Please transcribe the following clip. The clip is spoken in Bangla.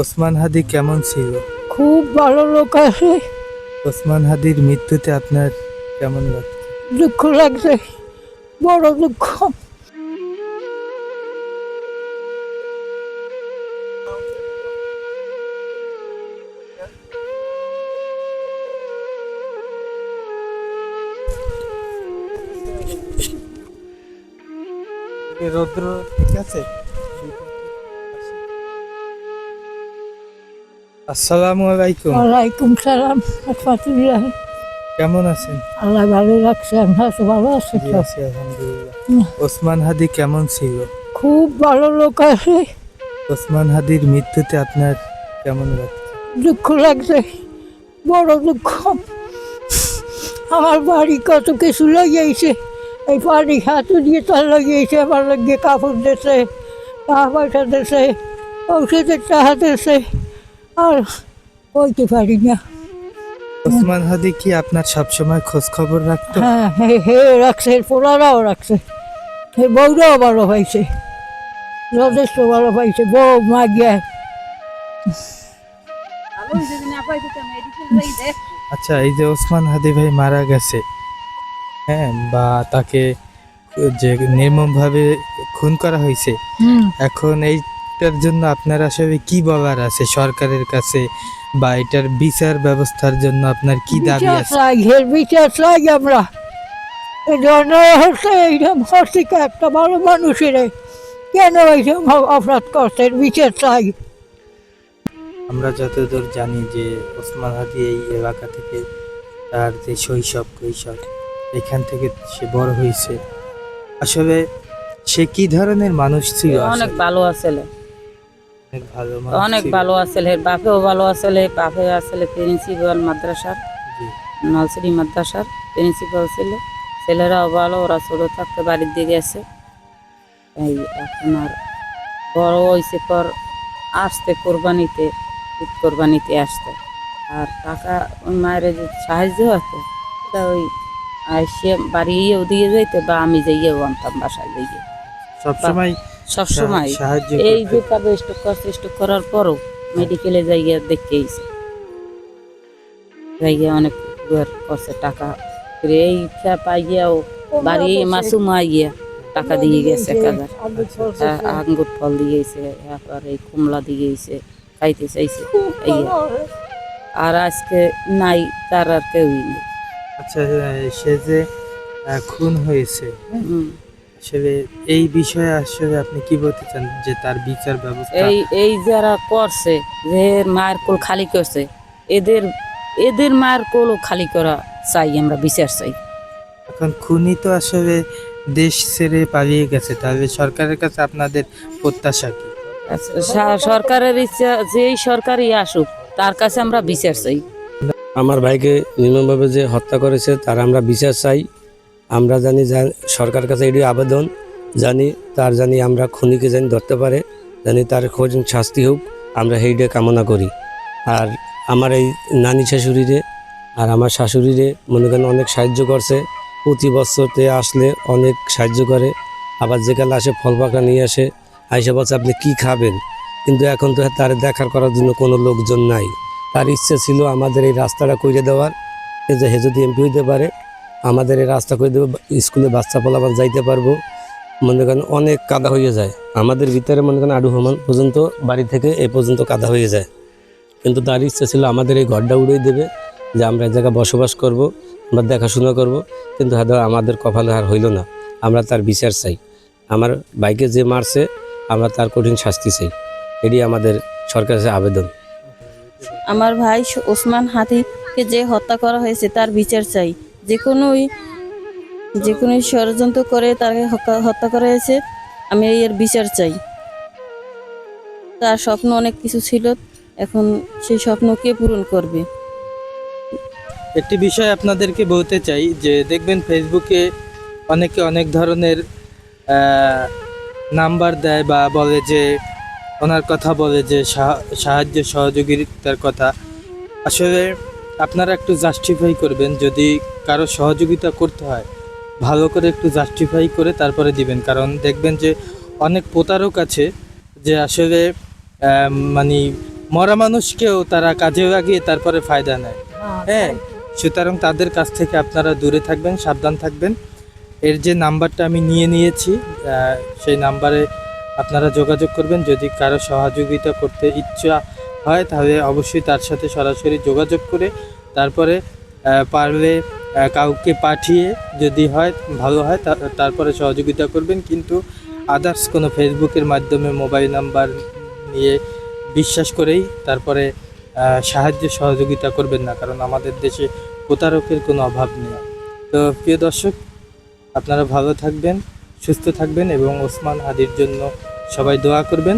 ওসমান হাদি কেমন ছিল? খুব ভালো লোক আছে। ওসমান হাদির মৃত্যুতে আপনার কেমন লাগছে? দুঃখ লাগছে বড় দুঃখ। রৌদ্র ঠিক আছে? আসসালামু আলাইকুম। ওয়ালাইকুম সালাম রহমতুল্লাহ। কেমন আছেন? আল্লাহ ভালো রাখছে আমরা তো ভালো আছি আছি আলহামদুলিল্লাহ। ওসমান হাদি কেমন ছিল? খুব ভালো লোক আছে। ওসমান হাদির মৃত্যুতে আপনার কেমন লাগছে? দুঃখ লাগছে বড় দুঃখ। আমার বাড়ি কত কিছু লাগিয়েছে এই পানি হাতে দিয়ে তার লাগিয়েছে আমার লাগিয়ে কাপড় দিয়েছে টাকা পয়সা দিয়েছে ঔষধের টাকা দিয়েছে। আর বলতে পারি না। ওসমান হাদি কি আপনার সবসময় খোঁজ খবর রাখতো? হ্যাঁ হে হে রাখছে পোড়ারাও রাখছে। হে বউরাও ভালো হয়েছে। যথেষ্ট ভালো পাইছে বউ মা গিয়া আচ্ছা এই যে ওসমান হাদি ভাই মারা গেছে হ্যাঁ বা তাকে যে নির্মমভাবে খুন করা হয়েছে এখন এখন এইটার জন্য আপনার আসলে কি বলার আছে? সরকারের কাছে বা এটার বিচার ব্যবস্থার জন্য আপনার কি দাবি আছে? এর বিচার চাই আমরা। হচ্ছে এইরকম হচ্ছে কি একটা ভালো মানুষের কেন এইরকম অপরাধ করছে বিচার চাই আমরা যতদূর জানি যে ওসমান হাদি এই এলাকা থেকে তার যে শৈশব কৈশব এখান থেকে সে বড় হয়েছে। আসলে সে কি ধরনের মানুষ ছিল অনেক? ভালো আসলে অনেক ভালো আসলে বাপেও ভালো আসলে বাপে আসলে প্রিন্সিপাল মাদ্রাসার জি। মাদ্রাসার প্রিন্সিপাল ছিল। ছেলেরাও ভালো ওরা ছোট থাকতে বাড়ির দিকে গেছে এই আর বড় হয়েছে পর আসতে কোরবানিতে ঈদ কোরবানিতে আসতে। আর টাকা ওই মায়ের যে সাহায্য হতো এটা ওই সে বাড়ি ওদিকে যাইতে বা আমি যাইয়েও আনতাম বাসায় যাইয়ে। সবসময় সবসময় এই যে। কাবে স্টক করছে স্টক করার পরও মেডিকেলে যাইয়া দেখতে আইছে। যাইয়া অনেক করছে টাকা এই খেয়া পাই গিয়াও বাড়ি মাসুম গিয়া টাকা দিয়ে গেছে কাজার আ- আঙ্গুর ফল দিয়ে গেছে তারপর এই কমলা দিয়ে গেছে খাইতে চাইছে। এই আর আজকে নাই তার আর কেউই নেই। আচ্ছা সে যে খুন হয়েছে হুম। আসলে এই বিষয়ে আসলে আপনি কি বলতে চান যে তার বিচার ব্যবস্থা? এই এই যারা করছে যে মায়ের কোল খালি করছে এদের এদের মায়ের কোলও খালি করা চাই আমরা বিচার চাই। এখন খুনি তো আসলে দেশ ছেড়ে পালিয়ে গেছে তাহলে সরকারের কাছে আপনাদের প্রত্যাশা কি? সরকারের ইচ্ছা যেই সরকারই আসুক তার কাছে আমরা বিচার চাই। আমার ভাইকে নির্মমভাবে যে হত্যা করেছে তার আমরা বিচার চাই। আমরা জানি যা সরকার কাছে এটি আবেদন, জানি তার জানি আমরা খুনিকে জানি ধরতে পারে, জানি তার খোঁজ শাস্তি হোক, আমরা সেইটা কামনা করি। আর আমার এই নানি শাশুড়িরে আর আমার শাশুড়িরে মনে করেন অনেক সাহায্য করছে, প্রতি বছরতে আসলে অনেক সাহায্য করে, আবার যেকালে আসে ফল পাকা নিয়ে আসে, আইসা বলছে, আপনি কি খাবেন? কিন্তু এখন তো তার দেখার করার জন্য কোনো লোকজন নাই। তার ইচ্ছে ছিল আমাদের এই রাস্তাটা করে দেওয়ার যে হে যদি এমপি হইতে পারে আমাদের এই রাস্তা করে দেবো, স্কুলে বাচ্চা পোলাপান যাইতে পারব। মনে করেন অনেক কাদা হয়ে যায়। আমাদের ভিতরে মনে করেন আডু হমান পর্যন্ত বাড়ি থেকে এ পর্যন্ত কাদা হয়ে যায়। কিন্তু তার ইচ্ছা ছিল আমাদের এই ঘরটা উড়িয়ে দেবে, যে আমরা এক জায়গায় বসবাস করব, আমরা দেখাশোনা করব। কিন্তু হয়তো আমাদের কপালে আর হইল না। আমরা তার বিচার চাই। আমার বাইকে যে মারছে, আমরা তার কঠিন শাস্তি চাই। এটি আমাদের সরকারের আবেদন। আমার ভাই ওসমান হাতিকে যে হত্যা করা হয়েছে, তার বিচার চাই। যে কোনোই যে কোনো ষড়যন্ত্র করে তাকে হত্যা- করা হয়েছে, আমি এর বিচার চাই। তার স্বপ্ন অনেক কিছু ছিল, এখন সেই স্বপ্ন কে পূরণ করবে? একটি বিষয় আপনাদেরকে বলতে চাই, যে দেখবেন ফেসবুকে অনেকে অনেক ধরনের নাম্বার দেয় বা বলে যে, ওনার কথা বলে যে সাহা- সাহায্য সহযোগিতার কথা। আসলে আপনারা একটু জাস্টিফাই করবেন যদি কারও সহযোগিতা করতে হয় ভালো করে একটু জাস্টিফাই করে তারপরে দিবেন। কারণ দেখবেন যে অনেক প্রতারক আছে যে আসলে মানে মরা মানুষকেও তারা কাজে লাগিয়ে তারপরে ফায়দা নেয়। হ্যাঁ সুতরাং তাদের কাছ থেকে আপনারা দূরে থাকবেন সাবধান থাকবেন। এর যে নাম্বারটা আমি নিয়ে নিয়েছি সেই নাম্বারে আপনারা যোগাযোগ করবেন। যদি কারও সহযোগিতা করতে ইচ্ছা হয়, তাহলে অবশ্যই তার সাথে সরাসরি যোগাযোগ করে তারপরে পারলে কাউকে পাঠিয়ে যদি হয়, ভালো হয় তারপরে সহযোগিতা করবেন। কিন্তু আদার্স কোনো ফেসবুকের মাধ্যমে মোবাইল নাম্বার নিয়ে বিশ্বাস করেই তারপরে সাহায্য সহযোগিতা করবেন না, কারণ আমাদের দেশে প্রতারকের কোনো অভাব নেই। তো প্রিয় দর্শক, আপনারা ভালো থাকবেন, সুস্থ থাকবেন এবং ওসমান হাদির জন্য সবাই দোয়া করবেন।